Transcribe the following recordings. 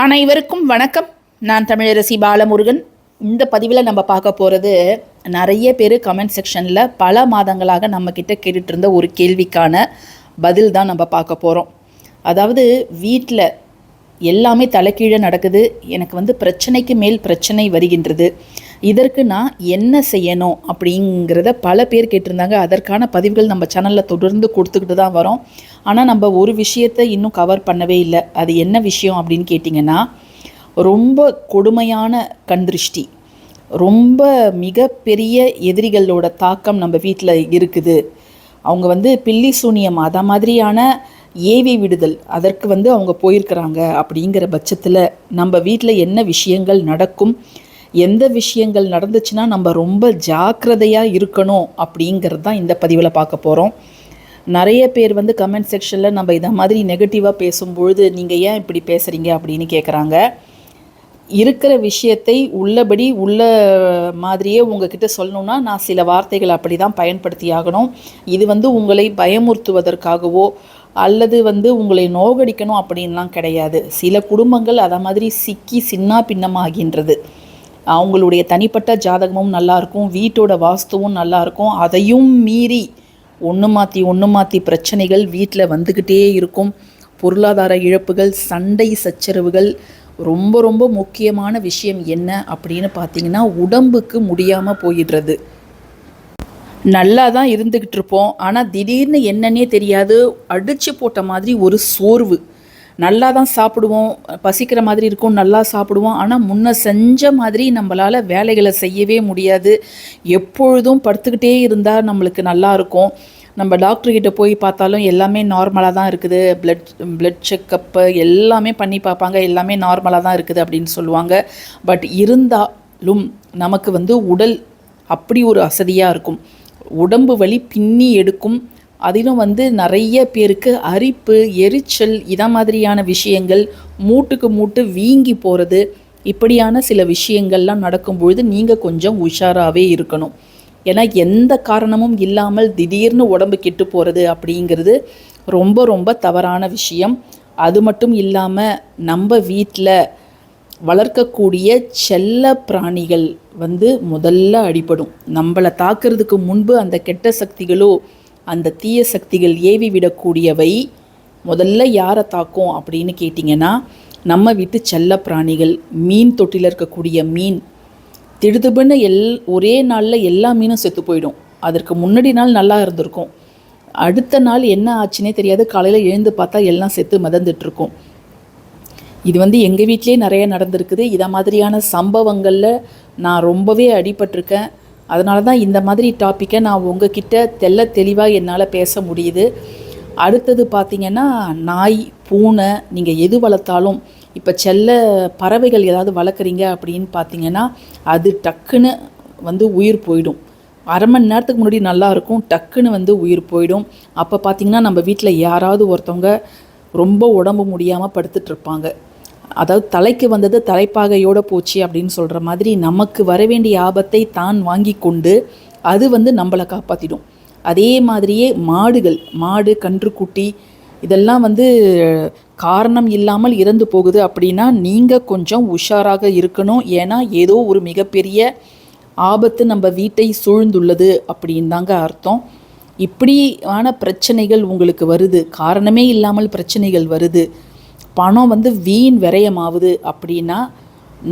அனைவருக்கும் வணக்கம். நான் தமிழரசி பாலமுருகன். இந்த பதிவில் நம்ம பார்க்க போகிறது நிறைய பேர் கமெண்ட் செக்ஷனில் பல மாதங்களாக நம்மக்கிட்ட கேட்டுட்டு இருந்த ஒரு கேள்விக்கான பதில் தான் நம்ம பார்க்க போகிறோம் அதாவது வீட்டில் எல்லாமே தலைக்கீழே நடக்குது. எனக்கு வந்து பிரச்சனைக்கு மேல் பிரச்சனை வருகின்றது. இதற்கு நான் என்ன செய்யணும் அப்படிங்கிறத பல பேர் கேட்டிருந்தாங்க. அதற்கான பதிவுகள் நம்ம சேனலில் தொடர்ந்து கொடுத்துக்கிட்டு தான் வரோம். ஆனால் நம்ம ஒரு விஷயத்தை இன்னும் கவர் பண்ணவே இல்லை. அது என்ன விஷயம் அப்படின்னு கேட்டிங்கன்னா ரொம்ப கொடுமையான கண் திருஷ்டி. ரொம்ப மிகப்பெரிய எதிரிகளோட தாக்கம் நம்ம வீட்டில் இருக்குது. அவங்க வந்து பில்லி சூனியம் அத மாதிரியான ஏவி விடுதல் அதற்கு வந்து அவங்க போயிருக்கிறாங்க அப்படிங்கிற பட்சத்தில் நம்ம வீட்டில் என்ன விஷயங்கள் நடக்கும் எந்த விஷயங்கள் நடந்துச்சுன்னா நம்ம ரொம்ப ஜாக்கிரதையாக இருக்கணும் அப்படிங்கிறது தான் இந்த பதிவில் பார்க்க போகிறோம் நிறைய பேர் வந்து கமெண்ட் செக்ஷனில் நம்ம இதை மாதிரி நெகட்டிவாக பேசும்பொழுது நீங்கள் ஏன் இப்படி பேசுகிறீங்க அப்படின்னு கேட்குறாங்க இருக்கிற விஷயத்தை உள்ளபடி உள்ள மாதிரியே உங்ககிட்ட சொல்லணும்னா நான் சில வார்த்தைகள் அப்படி தான் பயன்படுத்தி ஆகணும். இது வந்து உங்களை பயமுறுத்துவதற்காகவோ அல்லது வந்து உங்களை நோகடிக்கணும் அப்படின்லாம் கிடையாது. சில குடும்பங்கள் அதை மாதிரி சிக்கி சின்னா பின்னமாகின்றது. அவங்களுடைய தனிப்பட்ட ஜாதகமும் நல்லாயிருக்கும் வீட்டோட வாஸ்துவும் நல்லாயிருக்கும். அதையும் மீறி ஒன்று மாற்றி ஒன்று மாற்றி பிரச்சனைகள் வீட்டில் வந்துக்கிட்டே இருக்கும். பொருளாதார இழப்புகள் சண்டை சச்சரவுகள் ரொம்ப ரொம்ப முக்கியமான விஷயம் என்ன அப்படின்னு பார்த்தீங்கன்னா உடம்புக்கு முடியாமல் போயிடுறது. நல்லா தான் இருந்துக்கிட்டு இருப்போம். ஆனால் திடீர்னு என்னன்னே தெரியாது. அடித்து போட்ட மாதிரி ஒரு சோர்வு. நல்லா தான் சாப்பிடுவோம் பசிக்கிற மாதிரி இருக்கும் நல்லா சாப்பிடுவோம். ஆனால் முன்ன செஞ்ச மாதிரி நம்மளால் வேலைகளை செய்யவே முடியாது. எப்பொழுதும் படுத்துக்கிட்டே இருந்தால் நம்மளுக்கு நல்லா இருக்கும். நம்ம டாக்டர்கிட்ட போய் பார்த்தாலும் எல்லாமே நார்மலாக தான் இருக்குது. பிளட் பிளட் செக்கப்பு எல்லாமே பண்ணி பார்ப்பாங்க. எல்லாமே நார்மலாக தான் இருக்குது அப்படின்னு சொல்லுவாங்க. பட் இருந்தாலும் நமக்கு வந்து உடல் அப்படி ஒரு அசதியாக இருக்கும். உடம்பு வலி பின்னி எடுக்கும். அதிலும் வந்து நிறைய பேருக்கு அரிப்பு எரிச்சல் இத மாதிரியான விஷயங்கள் மூட்டுக்கு மூட்டு வீங்கி போகிறது இப்படியான சில விஷயங்கள்லாம் நடக்கும்பொழுது நீங்கள் கொஞ்சம் உஷாராகவே இருக்கணும். ஏன்னா எந்த காரணமும் இல்லாமல் திடீர்னு உடம்பு கெட்டு போகிறது அப்படிங்கிறது ரொம்ப ரொம்ப தவறான விஷயம். அது மட்டும் இல்லாமல் நம்ம வீட்டில் வளர்க்கக்கூடிய செல்ல பிராணிகள் வந்து முதல்ல அடிபடும். நம்மளை தாக்குறதுக்கு முன்பு அந்த கெட்ட சக்திகளோ அந்த தீய சக்திகள் ஏவி விடக்கூடியவை முதல்ல யாரை தாக்கும் அப்படின்னு கேட்டிங்கன்னா நம்ம வீட்டு செல்ல பிராணிகள் மீன் தொட்டியில் இருக்கக்கூடிய மீன். திடுதுபுன்னு எல் ஒரே நாளில் எல்லா மீனும் செத்து போயிடும். அதற்கு முன்னாடி நாள் நல்லா இருந்திருக்கும். அடுத்த நாள் என்ன ஆச்சுன்னே தெரியாது. காலையில் எழுந்து பார்த்தா எல்லாம் செத்து மதந்துட்டுருக்கும். இது வந்து எங்கள் வீட்டிலே நிறைய நடந்திருக்குது. இதை மாதிரியான சம்பவங்களில் நான் ரொம்பவே அடிபட்டிருக்கேன். அதனால தான் இந்த மாதிரி டாப்பிக்கை நான் உங்ககிட்ட தெல்ல தெளிவாக என்னால் பேச முடியுது. அடுத்தது பார்த்திங்கன்னா நாய் பூனை நீங்கள் எது வளர்த்தாலும் இப்போ செல்ல பறவைகள் ஏதாவது வளர்க்குறீங்க அப்படின்னு பார்த்தீங்கன்னா அது டக்குன்னு வந்து உயிர் போயிடும். அரை மணி நேரத்துக்கு முன்னாடி நல்லாயிருக்கும் டக்குன்னு வந்து உயிர் போயிடும். அப்போ பார்த்திங்கன்னா நம்ம வீட்டில் யாராவது ஒருத்தவங்க ரொம்ப உடம்பு முடியாமல் படுத்துட்ருப்பாங்க அதாவது தலைக்கு வந்தது தலைப்பாகையோடு போச்சு அப்படின்னு சொல்கிற மாதிரி நமக்கு வர வேண்டிய ஆபத்தை தான் வாங்கி கொண்டு அது வந்து நம்மளை காப்பாற்றிடும் அதே மாதிரியே மாடுகள் மாடு கன்றுக்குட்டி இதெல்லாம் வந்து காரணம் இல்லாமல் இறந்து போகுது அப்படின்னா நீங்கள் கொஞ்சம் உஷாராக இருக்கணும். ஏன்னா ஏதோ ஒரு மிகப்பெரிய ஆபத்து நம்ம வீட்டை சூழ்ந்துள்ளது அப்படின்னு தாங்க அர்த்தம். இப்படியான பிரச்சனைகள் உங்களுக்கு வருது. காரணமே இல்லாமல் பிரச்சனைகள் வருது. பணம் வந்து வீண் விரயமாகுது அப்படின்னா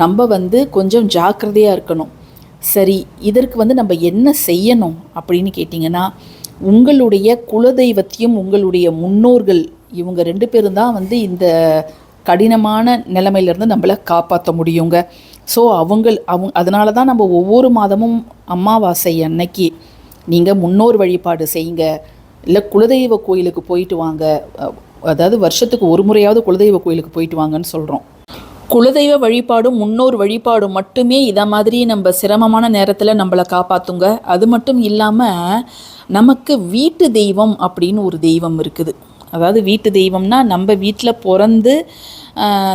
நம்ம வந்து கொஞ்சம் ஜாக்கிரதையாக இருக்கணும். சரி இதற்கு வந்து நம்ம என்ன செய்யணும் அப்படின்னு கேட்டிங்கன்னா உங்களுடைய குலதெய்வத்தையும் உங்களுடைய முன்னோர்கள் இவங்க ரெண்டு பேரும் தான் வந்து இந்த கடினமான நிலைமையிலேருந்து நம்மளை காப்பாற்ற முடியுங்க. ஸோ அவங்க அவங்க அதனால தான் நம்ம ஒவ்வொரு மாதமும் அமாவாசை அன்னைக்கு நீங்கள் முன்னோர் வழிபாடு செய்யுங்க. இல்லை குலதெய்வ கோயிலுக்கு போயிட்டு வாங்க. அதாவது வருஷத்துக்கு ஒரு முறையாவது குலதெய்வ கோயிலுக்கு போயிட்டு வாங்கன்னு சொல்கிறோம் குலதெய்வ வழிபாடும் முன்னோர் வழிபாடும் மட்டுமே இதை மாதிரி நம்ம சிரமமான நேரத்தில் நம்மளை காப்பாற்றுங்க அது மட்டும் இல்லாமல் நமக்கு வீட்டு தெய்வம் அப்படின்னு ஒரு தெய்வம் இருக்குது. அதாவது வீட்டு தெய்வம்னா நம்ம வீட்டில் பிறந்து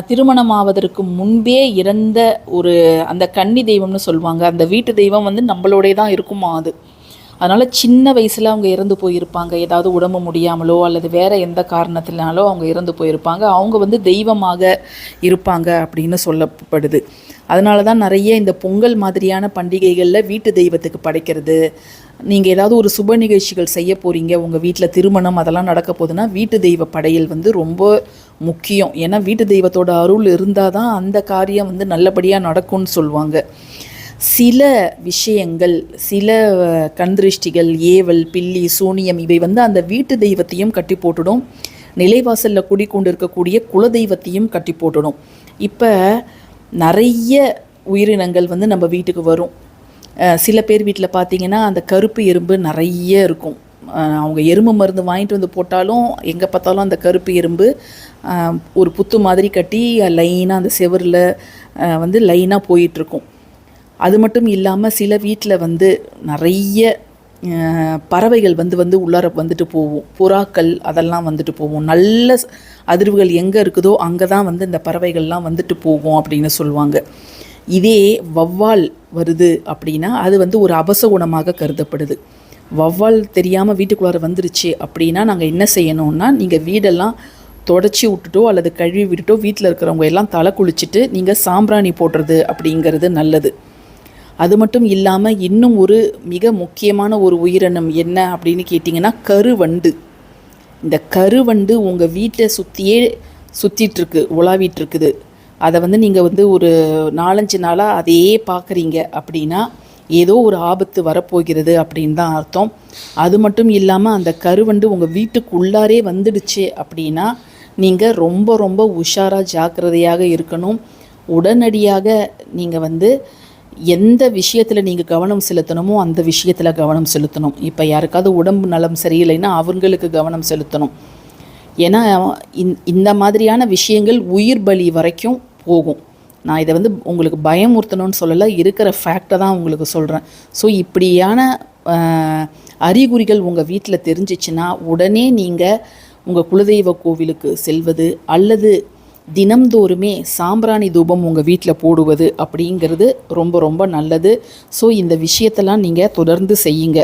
திருமணம் ஆவதற்கு முன்பே இறந்த ஒரு அந்த கன்னி தெய்வம்னு சொல்லுவாங்க. அந்த வீட்டு தெய்வம் வந்து நம்மளோடே தான் இருக்குமா அது. அதனால் சின்ன வயசில் அவங்க இறந்து போயிருப்பாங்க. ஏதாவது உடம்பு முடியாமலோ அல்லது வேறு எந்த காரணத்தினாலோ அவங்க இறந்து போயிருப்பாங்க. அவங்க வந்து தெய்வமாக இருப்பாங்க அப்படின்னு சொல்லப்படுது. அதனால தான் நிறைய இந்த பொங்கல் மாதிரியான பண்டிகைகளில் வீட்டு தெய்வத்துக்கு படைக்கிறது. நீங்கள் ஏதாவது ஒரு சுப நிகழ்ச்சிகள் செய்ய போகிறீங்க உங்கள் வீட்டில் திருமணம் அதெல்லாம் நடக்க போகுதுன்னா வீட்டு தெய்வ படையல் வந்து ரொம்ப முக்கியம். ஏன்னா வீட்டு தெய்வத்தோட அருள் இருந்தால் தான் அந்த காரியம் வந்து நல்லபடியாக நடக்கும்னு சொல்லுவாங்க. சில விஷயங்கள் சில கண்திருஷ்டிகள் ஏவல் பில்லி சூனியம் இவை வந்து அந்த வீட்டு தெய்வத்தையும் கட்டி போட்டுடும். நிலைவாசலில் குடிக்கொண்டு இருக்கக்கூடிய குல தெய்வத்தையும் கட்டி போட்டுடும். இப்போ நிறைய உயிரினங்கள் வந்து நம்ம வீட்டுக்கு வரும். சில பேர் வீட்டில் பார்த்தீங்கன்னா அந்த கருப்பு எறும்பு நிறைய இருக்கும். அவங்க எறும்பு மருந்து வாங்கிட்டு வந்து போட்டாலும் எங்கே பார்த்தாலும் அந்த கருப்பு எறும்பு ஒரு புத்து மாதிரி கட்டி லைனாக அந்த செவரில் வந்து லைனாக போயிட்டுருக்கும் அது மட்டும் இல்லாமல் சில வீட்டில் வந்து நிறைய பறவைகள் வந்து வந்து உள்ளார வந்துட்டு போகும். புறாக்கள் அதெல்லாம் வந்துட்டு போகும். நல்ல அதிர்வுகள் எங்கே இருக்குதோ அங்கே தான் வந்து இந்த பறவைகள்லாம் வந்துட்டு போகும் அப்படின்னு சொல்லுவாங்க. இதே வவ்வால் வருது அப்படின்னா அது வந்து ஒரு அபசகுணமாக கருதப்படுது. வவ்வால் தெரியாமல் வீட்டுக்குள்ளார வந்துருச்சு அப்படின்னா நாங்கள் என்ன செய்யணும்னா நீங்கள் வீடெல்லாம் தொடச்சி விட்டுட்டோ அல்லது கழுவி விட்டுட்டோ வீட்டில் இருக்கிறவங்க எல்லாம் தலை குளிச்சுட்டு நீங்கள் சாம்பிராணி போடுறது அப்படிங்கிறது நல்லது. அது மட்டும் இல்லாமல் இன்னும் ஒரு மிக முக்கியமான ஒரு உயிரினம் என்ன அப்படின்னு கேட்டிங்கன்னா கருவண்டு. இந்த கருவண்டு உங்கள் வீட்டை சுற்றியே சுற்றிட்டுருக்கு உலாவிட்டுருக்குது அதை வந்து நீங்கள் வந்து ஒரு நாலஞ்சு நாளாக அதையே பார்க்குறீங்க அப்படின்னா ஏதோ ஒரு ஆபத்து வரப்போகிறது அப்படின்னு தான் அர்த்தம். அது மட்டும் இல்லாமல் அந்த கருவண்டு உங்கள் வீட்டுக்குள்ளாரே வந்துடுச்சு அப்படின்னா நீங்கள் ரொம்ப ரொம்ப உஷாராக ஜாக்கிரதையாக இருக்கணும். உடனடியாக நீங்கள் வந்து எந்த விஷயத்தில் நீங்கள் கவனம் செலுத்தணுமோ அந்த விஷயத்தில் கவனம் செலுத்தணும். இப்போ யாருக்காவது உடம்பு நலம் சரியில்லைன்னா அவங்களுக்கு கவனம் செலுத்தணும். ஏன்னா இந் இந்த மாதிரியான விஷயங்கள் உயிர் பலி வரைக்கும் போகும். நான் இதை வந்து உங்களுக்கு பயமுறுத்தணும்னு சொல்லலை இருக்கிற ஃபேக்டை தான் உங்களுக்கு சொல்கிறேன் ஸோ இப்படியான அறிகுறிகள் உங்கள் வீட்டில் தெரிஞ்சிச்சுன்னா உடனே நீங்கள் உங்கள் குலதெய்வ கோவிலுக்கு செல்வது அல்லது தினம்தோறுமே சாம்பிராணி தூபம் உங்கள் வீட்டில் போடுவது அப்படிங்கிறது ரொம்ப ரொம்ப நல்லது. ஸோ இந்த விஷயத்தெல்லாம் நீங்கள் தொடர்ந்து செய்யுங்க.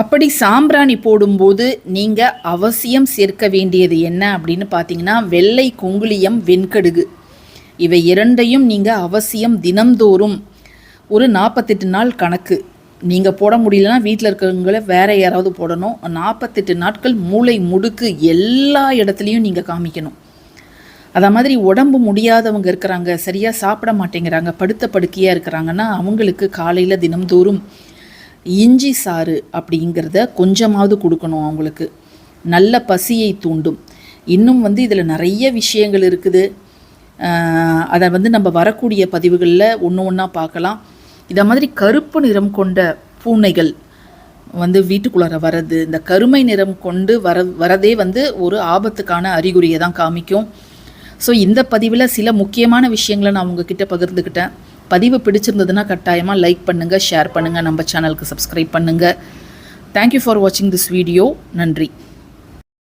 அப்படி சாம்பிராணி போடும்போது நீங்கள் அவசியம் சேர்க்க வேண்டியது என்ன அப்படின்னு பார்த்தீங்கன்னா வெள்ளை குங்குளியம் வெண்கடுகு. இவை இரண்டையும் நீங்கள் அவசியம் தினம்தோறும் ஒரு நாற்பத்தெட்டு நாள் கணக்கு. நீங்கள் போட முடியலன்னா வீட்டில் இருக்கிறவங்கள வேற யாராவது போடணும். நாற்பத்தெட்டு நாட்கள் மூளை முடுக்கு எல்லா இடத்துலையும் நீங்கள் காமிக்கணும். அதை மாதிரி உடம்பு முடியாதவங்க இருக்கிறாங்க சரியாக சாப்பிட மாட்டேங்கிறாங்க படுத்த படுக்கையாக இருக்கிறாங்கன்னா அவங்களுக்கு காலையில் தினம்தோறும் இஞ்சி சாறு அப்படிங்கிறத கொஞ்சமாவது கொடுக்கணும் அவங்களுக்கு. நல்ல பசியை தூண்டும். இன்னும் வந்து இதில் நிறைய விஷயங்கள் இருக்குது. அதை வந்து நம்ம வரக்கூடிய பதிவுகளில் ஒன்று ஒன்றா பார்க்கலாம். இதை மாதிரி கருப்பு நிறம் கொண்ட பூனைகள் வந்து வீட்டுக்குள்ளார வர்றது இந்த கருமை நிறம் கொண்டு வர வரதே வந்து ஒரு ஆபத்துக்கான அறிகுறியை தான் காமிக்கும். ஸோ இந்த பதிவில் சில முக்கியமான விஷயங்களை நான் உங்ககிட்ட பகிர்ந்துக்கிட்டேன் பதிவு பிடிச்சிருந்ததுன்னா கட்டாயமாக லைக் பண்ணுங்கள் ஷேர் பண்ணுங்கள் நம்ம சேனலுக்கு சப்ஸ்கிரைப் பண்ணுங்கள் தேங்க்யூ ஃபார் வாட்சிங் திஸ் வீடியோ நன்றி.